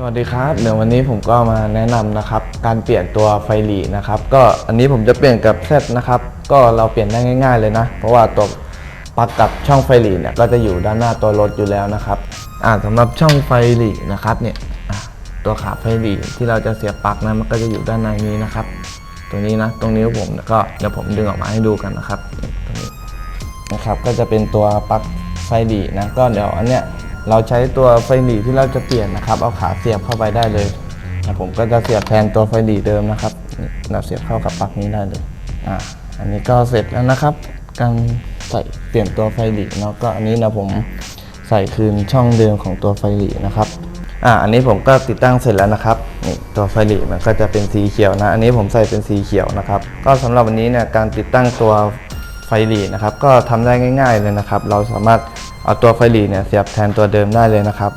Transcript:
สวัสดีครับเดี๋ยววันนี้ผมก็มาแนะนำนะครับ การเปลี่ยนตัวไฟหลีนะครับ ก็อันนี้ผมจะเปลี่ยนกับเซตนะครับ ก็เราเปลี่ยนได้ง่าย ๆเลยนะ เพราะว่าตัวปลั๊กกับช่องไฟหลีเนี่ยก็จะอยู่ด้านหน้าตัวรถอยู่แล้วนะครับอ่าสำหรับช่องไฟหลีนะครับเนี่ยตัวขาไฟหลีที่เราจะเสียบปลั๊กนะมันก็จะอยู่ด้านในนี้นะครับตรงนี้นะตรงนิ้วผมก็เดี๋ยวผมดึงออกมาให้ดูกันนะครับตรงนี้นะครับก็จะเป็นตัวปลั๊กไฟหลีนะก็เดี๋ยวอันเนี้ย เราใช้ตัวไฟหลีที่เราจะเปลี่ยนนะครับ เอาขาเสียบเข้าไปได้เลยนะผมก็จะเสียบแทนตัวไฟหลีเดิมนะครับเราเสียบเข้ากับปลั๊กนี้ได้เลยอ่าอันนี้ก็เสร็จแล้วนะครับ การใส่เปลี่ยนตัวไฟหลีเนาะก็อันนี้นะผมใส่คืนช่องเดิมของตัวไฟหลีนะครับอ่าอันนี้ผมก็ติดตั้งเสร็จแล้วนะครับนี่ตัวไฟหลีมันก็จะเป็นสีเขียวนะ อันนี้ผมใส่เป็นสีเขียวนะครับ ก็สำหรับวันนี้เนี่ยการติดตั้งตัวไฟหลีนะครับ ก็ทำได้ง่าย ๆเลยนะครับ เราสามารถ เอาตัวไฟหลีเนี่ยเสียบแทนตัวเดิมได้เลยนะครับ